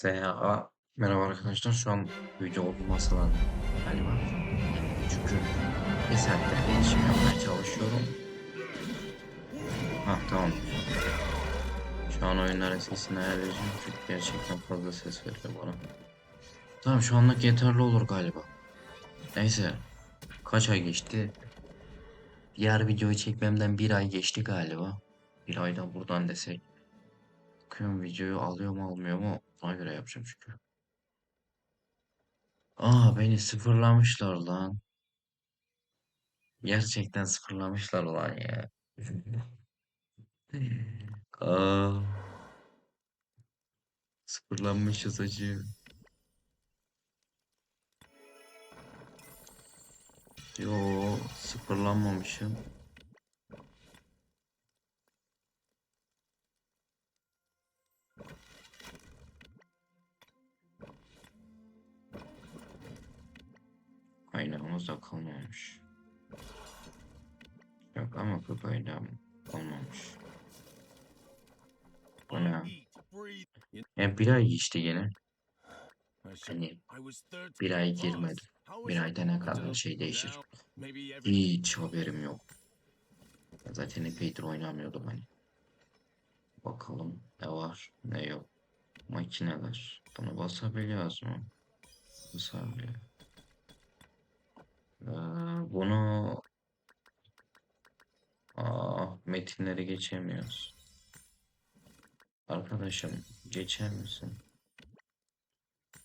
SA Merhaba arkadaşlar şu an video olmasalar galiba çünkü bir saattir iletişim yapmaya çalışıyorum. Ha tamam. Şu an oyunların sesini ayarlayacağım çünkü gerçekten fazla ses veriyor bana. Tamam şu anlık yeterli olur galiba. Neyse kaç ay geçti? Diğer videoyu çekmemden bir ay geçti galiba. Bir ayda buradan desek bakıyorum videoyu alıyor mu almıyor mu ona göre yapacağım çünkü Aa beni sıfırlamışlar lan. Gerçekten sıfırlamışlar lan ya. Aa, sıfırlanmışız acı. Yo sıfırlanmamışım. Aynamızda kalmamış. Yok ama bu aynam olmamış. Bu ne? Ya bir ay geçti yine. Hani bir ay girmedi. Bir ayda ne kadar şey değişir. Hiç haberim yok. Zaten epeydir oynamıyordum hani. Bakalım ne var ne yok. Makineler. Bunu basabiliyoruz mu? Basabiliyor. Ee, bunu Aa, metinleri geçemiyoruz. Arkadaşım geçer misin?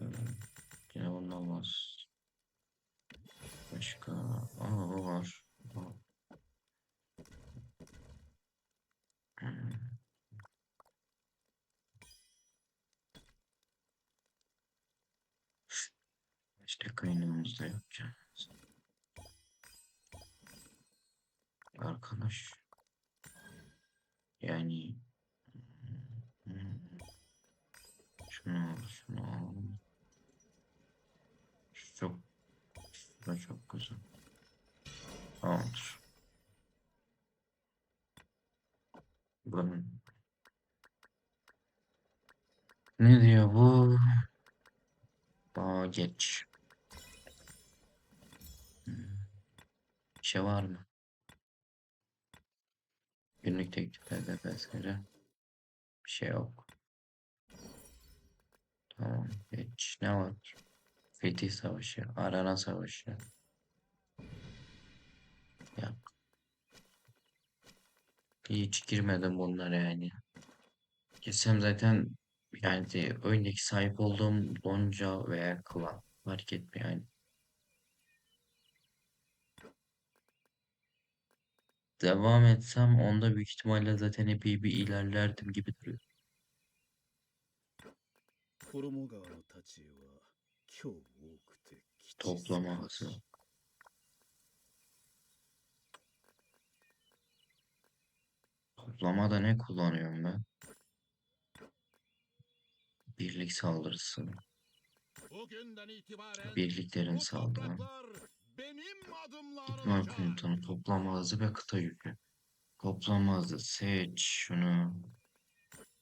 Ee, yine var. Başka. Aa bu var. Bu. Hmm. İşte kaynağımızda yapacağız. Arkadaş. Yani şunu al, şunu al. Çok, da çok güzel. Tamamdır. Bunun ne diyor bu? Aa geç. Hmm. Bir şey var mı? Günlük tekliflerde vesaire. Bir şey yok. Tamam geç. Ne var? Fetih Savaşı, Arana Savaşı. Ya. Hiç girmedim bunlara yani. Girsem zaten yani de oyundaki sahip olduğum lonca veya klan fark etmiyor yani. devam etsem onda büyük ihtimalle zaten epey bir ilerlerdim gibi duruyor. Toplama hızı. Toplamada ne kullanıyorum ben? Birlik saldırısı. Birliklerin saldırı. İkmal komutanı toplama hızı ve kıta yükü. Toplama hızı seç şunu.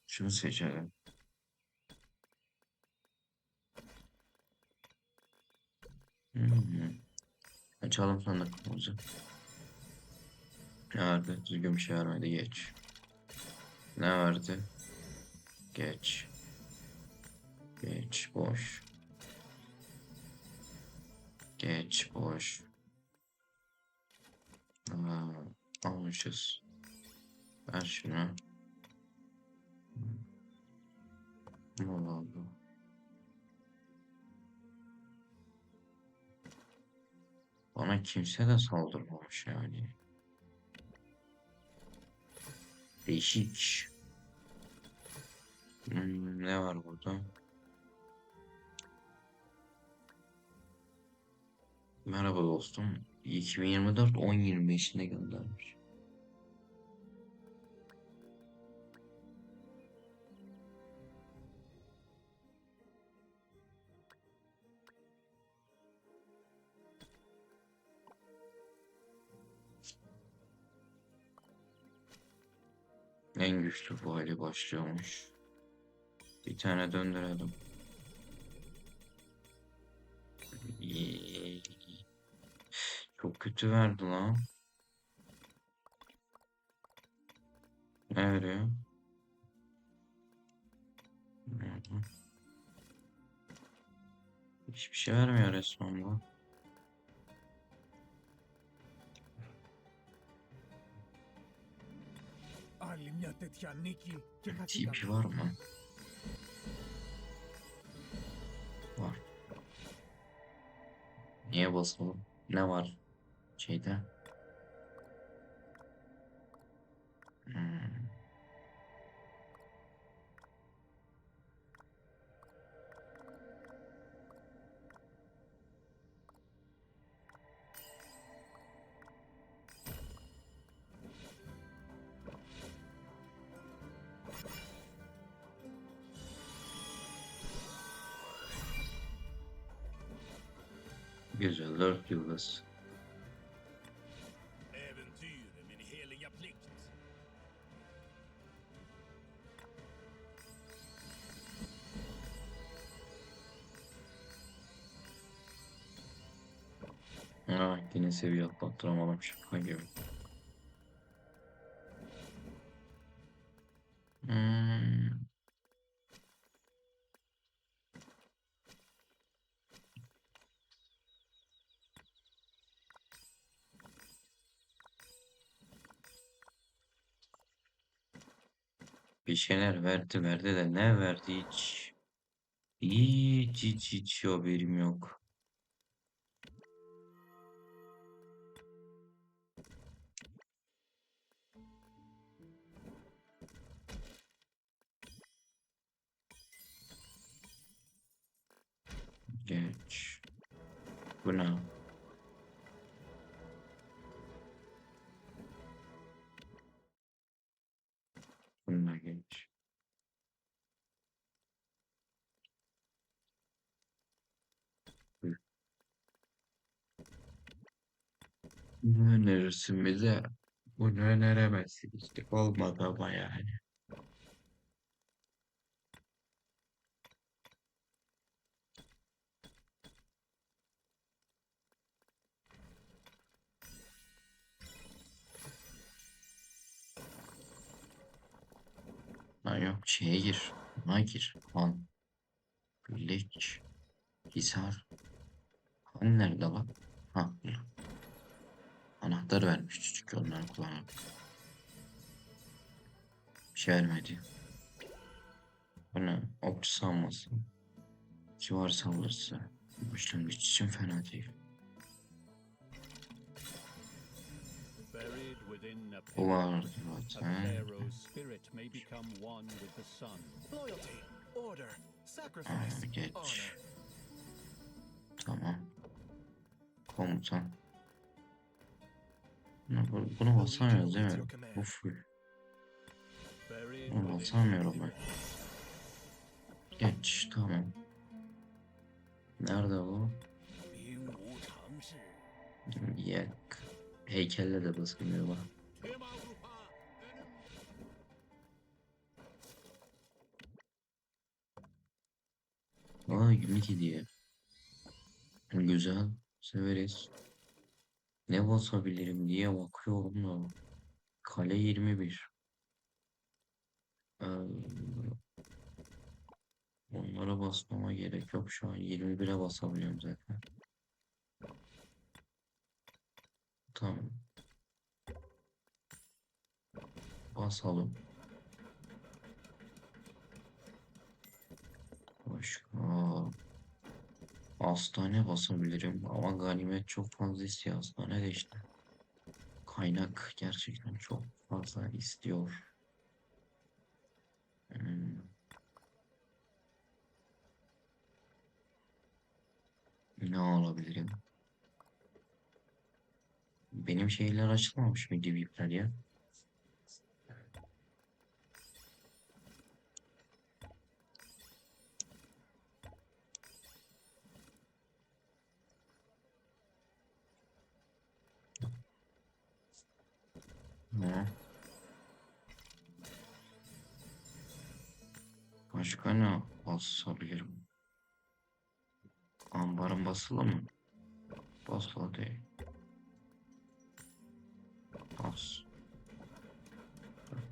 Şunu seçelim. Hmm. Açalım sandıkımızı. Ne verdi? Düzgün bir şey vermedi. Geç. Ne verdi? Geç. Geç. Boş. Geç. Boş. Aa, almışız. Ver şunu. Ne oldu? Bana kimse de saldırmamış yani. Değişik. Hmm, ne var burada? Merhaba dostum. 2024 10.25'inde göndermiş. En güçlü bu hali başlıyormuş. Bir tane döndürelim. Dörtü verdi lan. Ne veriyor? Hiçbir şey vermiyor resmen bu. TP var mı? Var. Niye basalım? Ne var şeyde? Hmm. Güzel dört yıldız. Yine seviye atlattıramadım şaka gibi. Bir şeyler verdi verdi de ne verdi hiç. Hiç hiç hiç haberim yok. Bu ne? Bununla geç. Bunu önerirsin bize. Bunu öneremezsin işte. Olmadı ama yani. Lan yok şeye gir. Buna gir. Han. Birlik. Hisar. Han nerede lan? Ha. Anahtar vermiş çünkü onları kullanalım. Bir şey vermedi. Bu ne? Ok sanması. Civar saldırısı. Başlangıç için fena değil. Var zaten. Ha, geç. Tamam. Komutan. Bunu, bunu basamıyoruz değil mi? Bu full. Bunu basamıyorum ben. Geç tamam. Nerede bu? Yak. Heykelle de basılmıyor bak. Aa gümrük hediye. Güzel. Severiz. Ne basabilirim diye bakıyorum da. Kale 21. Ee, onlara basmama gerek yok şu an. 21'e basabiliyorum zaten. Tamam. Basalım. Başka. Hastane basabilirim ama ganimet çok fazla istiyor hastane de işte. Kaynak gerçekten çok fazla istiyor. Hmm. Ne alabilirim? Benim şeyler açılmamış mı DVP'ler ya? Ne? Başka ne basabilirim? Ambarın basılı mı? Basılı değil. Bas.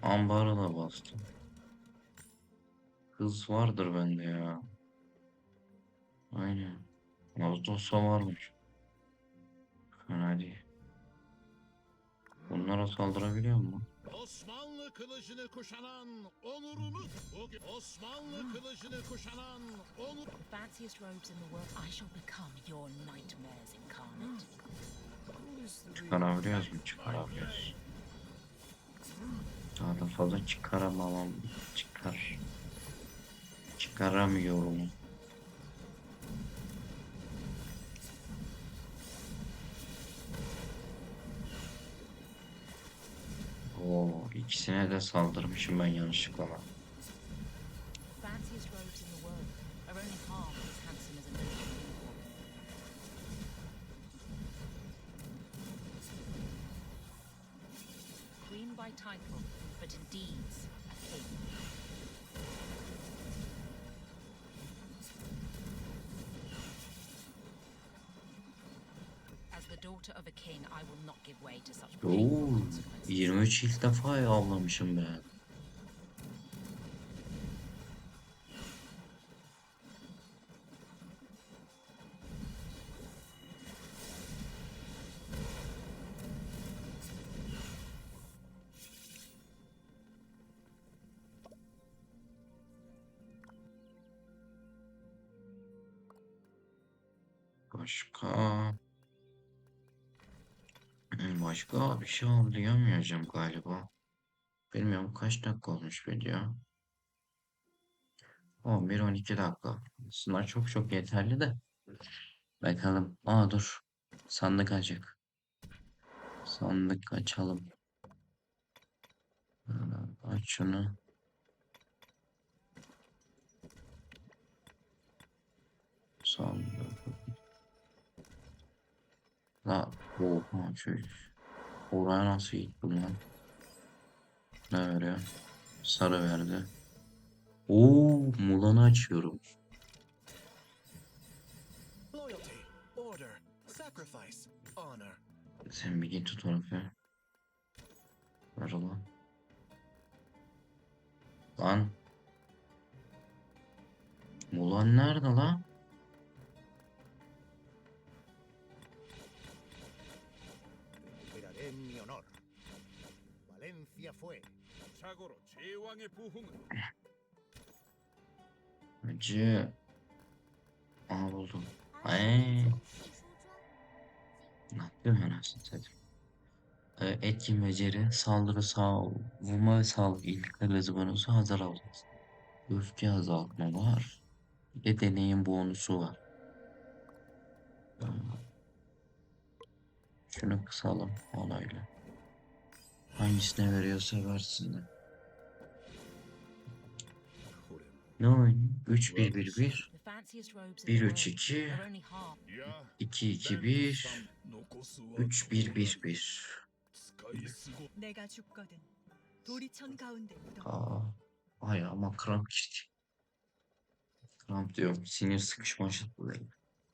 Ambarı da bastım. Hız vardır bende ya. Aynen. Ağustos'ta varmış. Fena değil. Bunlara saldırabiliyor mu? Osmanlı kılıcını kuşanan onurunu bugün Osmanlı kılıcını kuşanan onur fanciest robes in the world, I shall become your nightmares incarnate. Çıkarabiliyoruz mu? Çıkarabiliyoruz. Daha da fazla çıkaramamam. Çıkar. Çıkaramıyorum. Oo, ikisine de saldırmışım ben yanlışlıkla. By title, but in deeds a king. As the daughter of a king, I will not give way to such Oo, painful consequences. 23 ilk defa avlamışım ben. Başka başka bir şey anlayamayacağım galiba. Bilmiyorum kaç dakika olmuş video. 11-12 dakika. Aslında çok çok yeterli de. Bakalım. Aa dur. Sandık açık. Sandık açalım. Ee, Aç şunu. Sandık. La oha çocuk. Oraya nasıl gittim lan? Ne veriyor? Sarı verdi. Oo, Mulan'ı açıyorum. Loyalty. Order. Sacrifice. Honor. Sen bir git oraya. Ver ulan. Lan. Mulan nerede lan? fue. Hacı. Aha buldum. Ay. Ne yapıyorum ben aslında dedim. Ee, etkin beceri, saldırı, savunma ve sağlık iyilikler ve bonusu hazır alacağız. Öfke azaltma var. Bir de deneyim bonusu var. Şunu kısalım olayla. Hangisine veriyorsa versin de. Ne oynuyor? 3 1 1 1 1 3 2 2 2 1 3 1 1 1 Aa, ay ama kramp girdi. Kramp diyorum. Sinir sıkışması.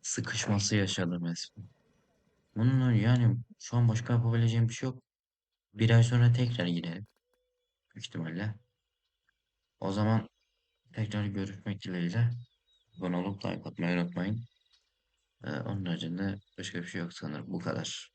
Sıkışması yaşadım resmen. Bunun yani şu an başka yapabileceğim bir şey yok. Bir ay sonra tekrar gidelim. Büyük ihtimalle. O zaman tekrar görüşmek dileğiyle. Abone olup like atmayı unutmayın. Ee, onun haricinde başka bir şey yok sanırım. Bu kadar.